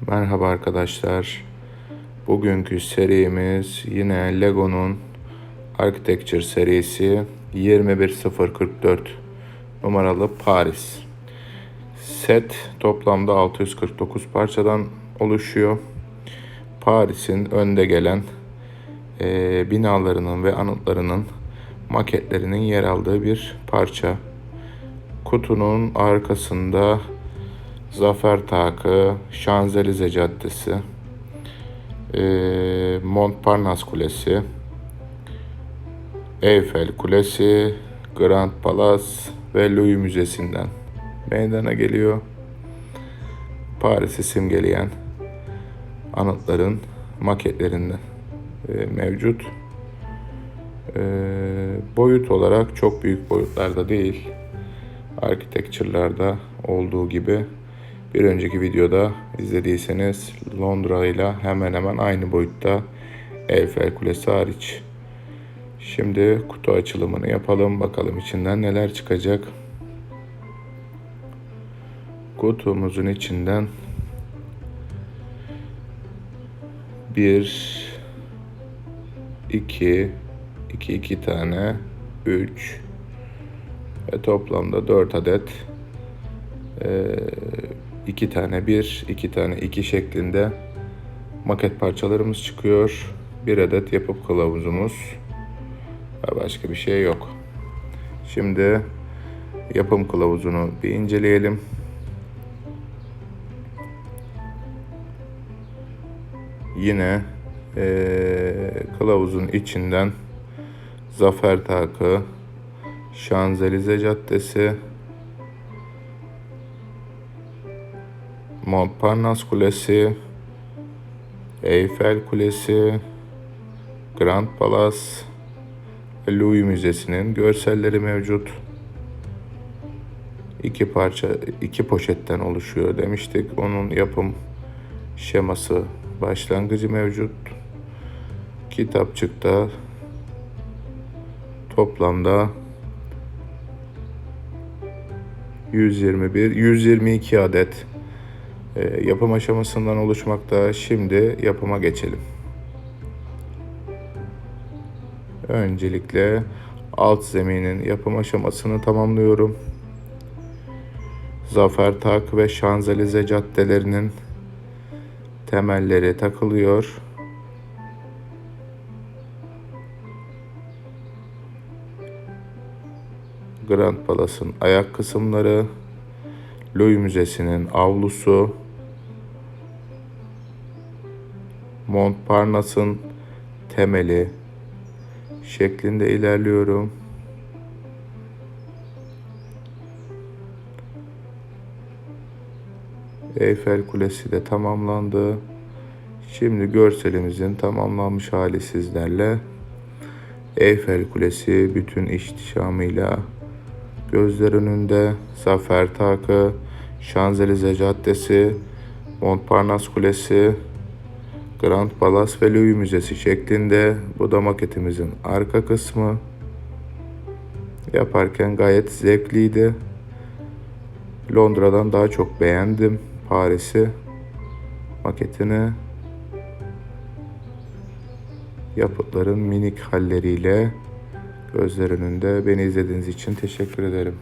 Merhaba arkadaşlar. Bugünkü serimiz yine Lego'nun Architecture serisi 21044 numaralı Paris. Set toplamda 649 parçadan oluşuyor. Paris'in önde gelen e, binalarının ve anıtlarının maketlerinin yer aldığı bir parça. Kutunun arkasında Zafer Takı, Şanzelize Caddesi, e, Montparnasse Kulesi, Eyfel Kulesi, Grand Palace ve Louis Müzesi'nden meydana geliyor. Paris'i simgeleyen anıtların maketlerinden e, mevcut. E, boyut olarak çok büyük boyutlarda değil. Architecture'larda olduğu gibi bir önceki videoda izlediyseniz Londra ile hemen hemen aynı boyutta Eiffel Kulesi hariç. Şimdi kutu açılımını yapalım. Bakalım içinden neler çıkacak. Kutumuzun içinden bir, iki, iki, iki tane, üç ve toplamda dört adet iki tane bir, iki tane iki şeklinde maket parçalarımız çıkıyor. Bir adet yapım kılavuzumuz ve başka bir şey yok. Şimdi yapım kılavuzunu bir inceleyelim. Yine ee, kılavuzun içinden Zafer Takı, Şanzelize Caddesi, Montparnasse Kulesi, Eiffel Kulesi, Grand Palace ve Louis Müzesi'nin görselleri mevcut. İki parça, iki poşetten oluşuyor demiştik. Onun yapım şeması başlangıcı mevcut. Kitapçıkta toplamda 121, 122 adet yapım aşamasından oluşmakta. Şimdi yapıma geçelim. Öncelikle alt zeminin yapım aşamasını tamamlıyorum. Zafer Tak ve Şanzelize caddelerinin temelleri takılıyor. Grand Palace'ın ayak kısımları, Louis Müzesi'nin avlusu, Montparnasse'ın temeli şeklinde ilerliyorum. Eyfel Kulesi de tamamlandı. Şimdi görselimizin tamamlanmış hali sizlerle. Eyfel Kulesi bütün ihtişamıyla gözler önünde. Zafer Takı, Şanzelize Caddesi, Montparnasse Kulesi, Grand Palace ve Louis Müzesi şeklinde bu da maketimizin arka kısmı. Yaparken gayet zevkliydi. Londra'dan daha çok beğendim Paris'i. Maketini yapıtların minik halleriyle gözler önünde beni izlediğiniz için teşekkür ederim.